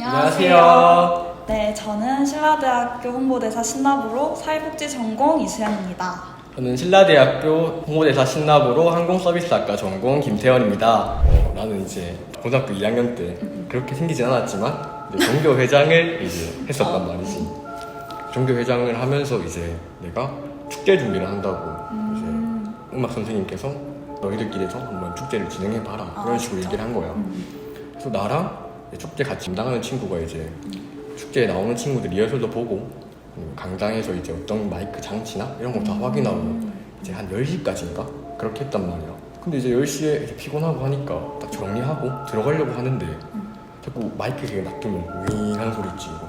안녕하세요. 네, 저는 신라대학교 홍보대사 신나부로 사회복지 전공 이수연입니다. 저는 신라대학교 홍보대사 신납으로 항공서비스학과 전공 김태현입니다. 어, 나는 이제 고등학교 2학년 때 그렇게 생기진 않았지만 이제 종교 회장을 이제 했었단 말이지. 종교 회장을 하면서 이제 내가 축제 준비를 한다고 이제 음악 선생님께서 너희들끼리서 한번 축제를 진행해 봐라 아, 이런 식으로 진짜? 얘기를 한 거야. 음. 그래서 나랑 축제 같이 담당하는 친구가 이제 축제에 나오는 친구들 리허설도 보고 음, 강당에서 이제 어떤 마이크 장치나 이런 거 다 확인하고 이제 한 10시까지인가 그렇게 했단 말이야. 근데 이제 10시에 이제 피곤하고 하니까 딱 정리하고 들어가려고 하는데 자꾸 마이크 그게 놔두면 윙 하는 소리 이거.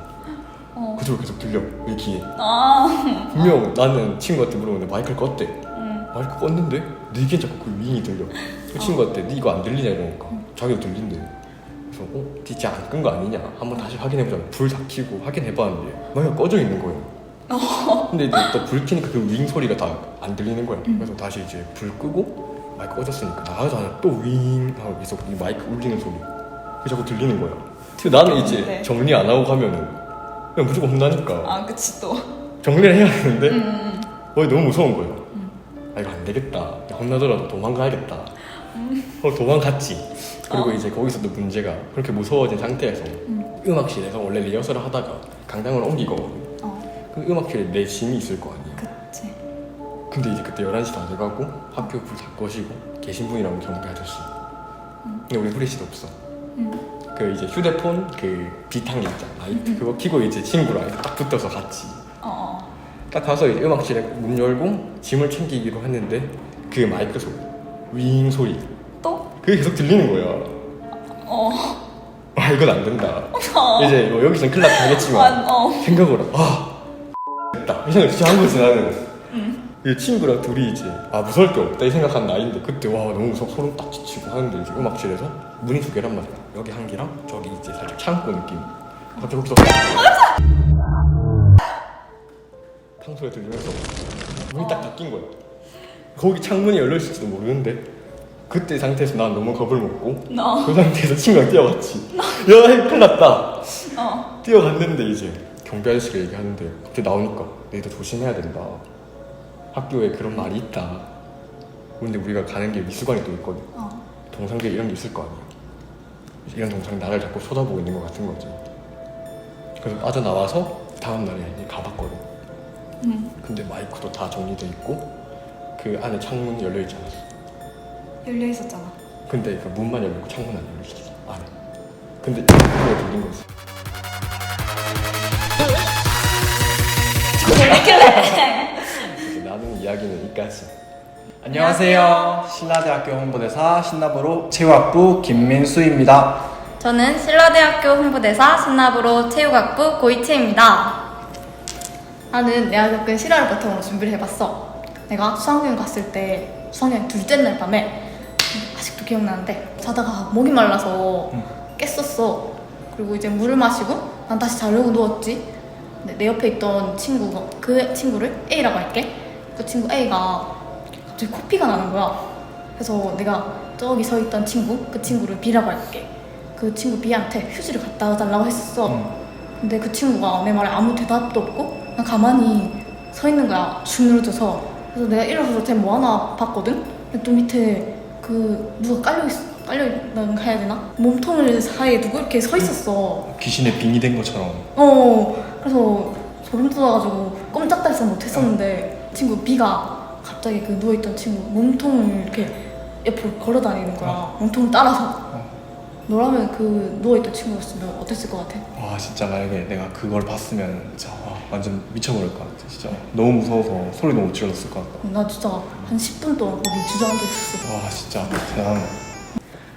어. 그 소리 계속 들려 내 귀에. 아, 분명 나는 친구한테 물어보는데 마이크를 껐대. 음. 마이크 껐는데 네 귀엔 자꾸 그 윙이 들려. 그 친구한테 네 이거 안 들리냐 이러니까 자기도 들린대. 그래서 어? 진짜 안 끈 거 아니냐? 한번 다시 확인해보자. 불 다 켜고 확인해봤는데 마이크가 꺼져 있는 거예요. 근데 이제 또 불 켜니까 그 윙 소리가 다 안 들리는 거야. 그래서 다시 이제 불 끄고 마이크 꺼졌으니까 나가자마자 또윙 하고 계속 이 마이크 울리는 소리. 그게 자꾸 들리는 거야. 근데 나는 이제 네. 정리 안 하고 가면은 그냥 무조건 혼나니까 아, 그치 또. 정리를 해야 되는데 음, 어, 너무 무서운 거예요. 아 이거 안 되겠다. 혼나더라도 도망가야겠다. 어, 도망갔지. 그리고 어. 이제 거기서도 문제가 그렇게 무서워진 상태에서 음. 악실에서 원래 리허설을 하다가 강당으로 옮기거든. 어, 그 음악실에 내 짐이 있을 거 아니야. 그치. 근데 이제 그때 11시 다 돼가고 학교 불 다 꺼시고 계신 분이랑 경비 아저씨. 근데 우리 후레쉬도 없어. 음. 그 이제 휴대폰 그 비탄기 있잖아. 라이트 그거 켜고 이제 친구랑 딱 붙어서 같이. 어, 어. 딱 가서 이제 음악실에 문 열고 짐을 챙기기로 했는데 그 마이크 소리 윙 소리 또? 그게 계속 들리는 거야 어. 아 이건 안 된다. 어. 이제 뭐 여기서는 큰일 났다 하겠지만 완, 어. 생각을 아 됐다. 이 생각 진짜 한 거지 나는. 이 친구랑 둘이 이제 아 무서울 게 없다 이 생각한 나이인데 그때 와 너무 무서워 소름 딱 끼치고 하는데 이제 음악실에서 문이 두 개란 말이야. 여기 한 개랑 저기 이제 살짝 창고 느낌. 갑자기 거기서 탕소리 들리면서 문이 딱 닫힌 거야. 거기 창문이 열려있을지도 모르는데 그때 상태에서 난 너무 겁을 먹고 너. 그 상태에서 친구랑 뛰어갔지. 야 큰일 났다. 어. 뛰어갔는데 이제 경비 아저씨가 얘기하는데 그때 나오니까 너희들 조심해야 된다. 학교에 그런 말이 있다. 근데 우리가 가는 길 미술관이 또 있거든. 어. 동상들 이런 게 있을 거 아니야. 이런 동상이 나를 자꾸 쳐다보고 있는 것 같은 거지. 그래서 빠져나와서 다음날에 가봤거든. 음. 근데 마이크도 다 정리돼 있고 그 안에 창문이 열려 있지 않았어 열려 있었잖아. 근데 그 문만 열려있고 창문 안 열려있었어 안에 근데 그게 들린 거였어 그래서 나는 이야기는 이까지 안녕하세요. 신라대학교 홍보대사 신나부로 체육학부 김민수입니다. 저는 신라대학교 홍보대사 신나부로 체육학부 고이치입니다. 나는 내가 겪은 실화를 바탕으로 준비를 해봤어. 내가 수학여행 갔을 때 수학여행 둘째 날 밤에 기억나는데 자다가 목이 말라서 깼었어. 그리고 이제 물을 마시고 난 다시 자려고 누웠지. 근데 내 옆에 있던 친구가 그 친구를 A라고 할게. 그 친구 A가 갑자기 코피가 나는 거야. 그래서 내가 저기 서 있던 친구, 그 친구를 B라고 할게. 그 친구 B한테 휴지를 갖다 달라고 했었어. 근데 그 친구가 내 말에 아무 대답도 없고 그냥 가만히 서 있는 거야. 쭉 늘어져서. 그래서 내가 일어서서 쟤 뭐 하나 봤거든? 근데 또 밑에 그 누가 깔려 있, 깔려 있다고 해야 되나? 몸통을 사이에 누구 이렇게 서 있었어. 귀신의 빙이 된 것처럼 어, 그래서 소름 돋아가지고 꼼짝달싹 못했었는데 친구 B가 갑자기 그 누워있던 친구 몸통을 이렇게 옆으로 걸어다니는 거야. 몸통 따라서. 너라면 그 누워있던 친구였으면 어땠을 것 같아? 와 진짜 만약에 내가 그걸 봤으면 진짜 와, 완전 미쳐버릴 것 같아. 진짜 너무 무서워서 소리도 못 질렀을 것 같다. 나 진짜 한 10분 동안 거기 주저앉아 있었어. 와 진짜 대단하다.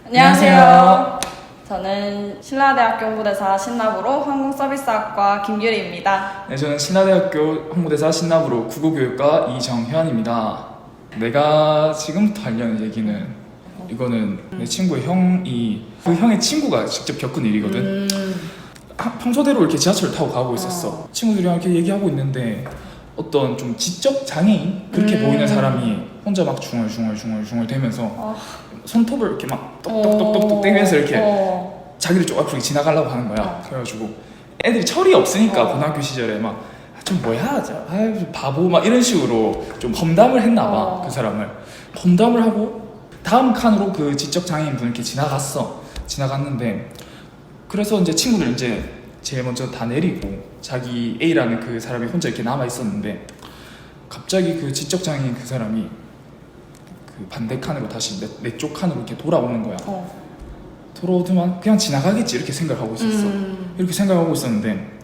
안녕하세요. 저는 신라대학교 홍보대사 신나부로 항공서비스학과 김유리입니다. 네, 저는 신라대학교 홍보대사 신나부로 국어교육과 이정현입니다. 내가 지금부터 하려는 얘기는 이거는 내 친구의 형이 그 형의 친구가 직접 겪은 일이거든. 하- 평소대로 이렇게 지하철을 타고 가고 있었어. 친구들이랑 이렇게 얘기하고 있는데 어떤 좀 지적 장애인 그렇게 보이는 사람이 혼자 막 중얼중얼중얼중얼 대면서 손톱을 이렇게 막 똑똑똑똑똑 떼면서 이렇게 어. 자기를 좀 앞으로 지나가려고 하는 거야. 그래가지고 애들이 철이 없으니까 어. 고등학교 시절에 막좀 뭐야, 저, 아유, 바보 막 이런 식으로 좀 험담을 했나 봐 어. 그 사람을 험담을 하고 다음 칸으로 그 지적 장애인 분 이렇게 지나갔어. 지나갔는데 그래서 이제 친구들 이제 제일 먼저 다 내리고 자기 A라는 그 사람이 혼자 이렇게 남아 있었는데 갑자기 그 지적 장애인 그 사람이 그 반대 칸으로 다시 내 쪽 칸으로 이렇게 돌아오는 거야. 어. 돌아오더만 그냥 지나가겠지 이렇게 생각하고 있었어. 음. 이렇게 생각하고 있었는데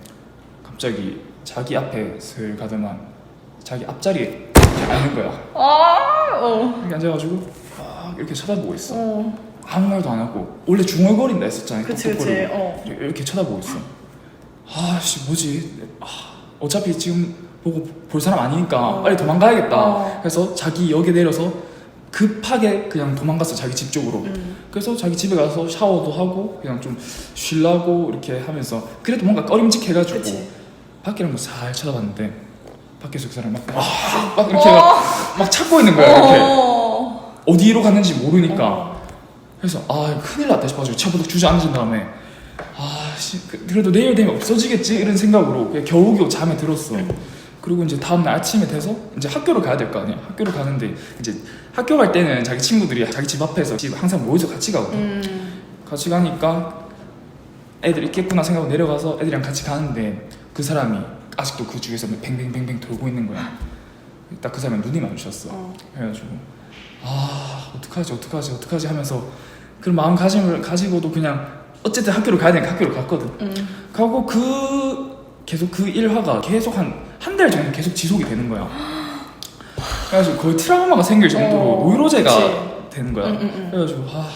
갑자기 자기 앞에 슬 가더만 자기 앞자리에 이렇게 앉는 거야. 아, 어. 이렇게 앉아가지고 막 이렇게 쳐다보고 있어. 어. 아무 말도 안 하고 원래 중얼거린다 했었잖아요. 그치, 그치. 똑똑거리고. 어. 이렇게 쳐다보고 있어. 아씨 뭐지? 아, 어차피 지금 보고 볼 사람 아니니까 어. 빨리 도망가야겠다. 어. 그래서 자기 역에 내려서 급하게 그냥 도망갔어 자기 집 쪽으로. 음. 그래서 자기 집에 가서 샤워도 하고 그냥 좀 쉬려고 이렇게 하면서 그래도 뭔가 꺼림직해가지고 그치. 밖이랑 뭐잘 쳐다봤는데 밖에서 그 사람 막, 막, 막 이렇게 막, 막 찾고 있는 거야 이렇게 어. 어디로 갔는지 모르니까 어. 그래서 아 큰일 났다 싶어가지고 차부터 주저앉은 다음에 아 씨 그래도 내일 되면 없어지겠지? 이런 생각으로 겨우겨우 잠에 들었어. 그리고 이제 다음날 아침에 돼서 이제 학교를 가야 될 거 아니야. 학교를 가는데 이제 학교 갈 때는 자기 친구들이 자기 집 앞에서 집 항상 모여서 같이 가거든. 음. 같이 가니까 애들 있겠구나 생각하고 내려가서 애들이랑 같이 가는데 그 사람이 아직도 그 주위에서 뱅뱅뱅뱅 돌고 있는 거야. 딱 그 사람이 눈이 마주쳤어. 어. 그래가지고 아 어떡하지 어떡하지 어떡하지 하면서 그런 마음가짐을 가지고도 그냥 어쨌든 학교를 가야 되니까 학교를 갔거든 음. 가고 그 계속 그 일화가 계속 한 한 달 정도 계속 지속이 되는 거야 그래가지고 거의 트라우마가 생길 정도로 어, 노이로제가 그치. 되는 거야 음, 음, 음. 그래가지고 아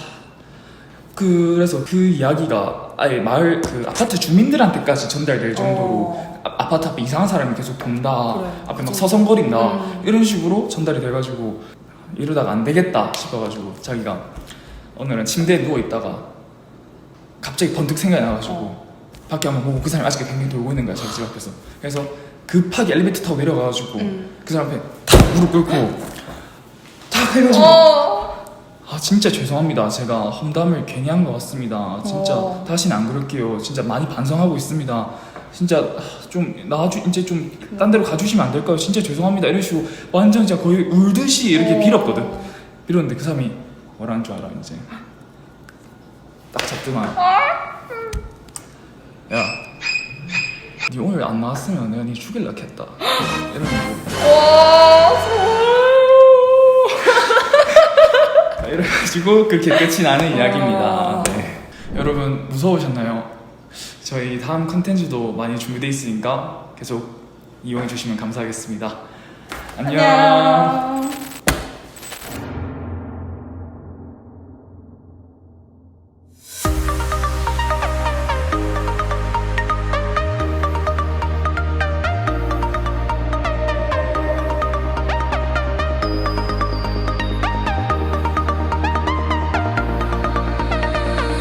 그래서 그 이야기가 아예 마을 그 아파트 주민들한테까지 전달될 정도로 어. 아, 아파트 앞에 이상한 사람이 계속 돈다 그래. 앞에 막 좀- 서성거린다 음. 이런 식으로 전달이 돼가지고 이러다가 안 되겠다 싶어가지고 자기가 오늘은 침대에 누워 있다가 갑자기 번뜩 생각이 나가지고 어. 밖에 한번 보고 그 사람이 아직 뱅뱅 돌고 있는 거야 자기 집 앞에서 그래서 급하게 엘리베이터 타고 내려가가지고 음. 그 사람 앞에 탁 무릎 꿇고 탁 해가지고 어. 아 진짜 죄송합니다 제가 험담을 괜히 한 것 같습니다 진짜 어. 다시는 안 그럴게요 진짜 많이 반성하고 있습니다 진짜 아, 좀 나주 이제 좀 딴 데로 가주시면 안 될까요 진짜 죄송합니다 이런 식으로 완전 진짜 거의 울듯이 이렇게 어. 빌었거든 빌었는데 그 사람이 뭐라는 줄 알아 이제 딱 잡더만 야, 니 오늘 안 나왔으면 내가 니 죽일라 했다. 이러고 와, 이래가지고 그렇게 끝이 나는 이야기입니다. 와. 네. 여러분 무서우셨나요? 저희 다음 컨텐츠도 많이 준비되어 있으니까 계속 이용해 주시면 감사하겠습니다. 안녕. 안녕.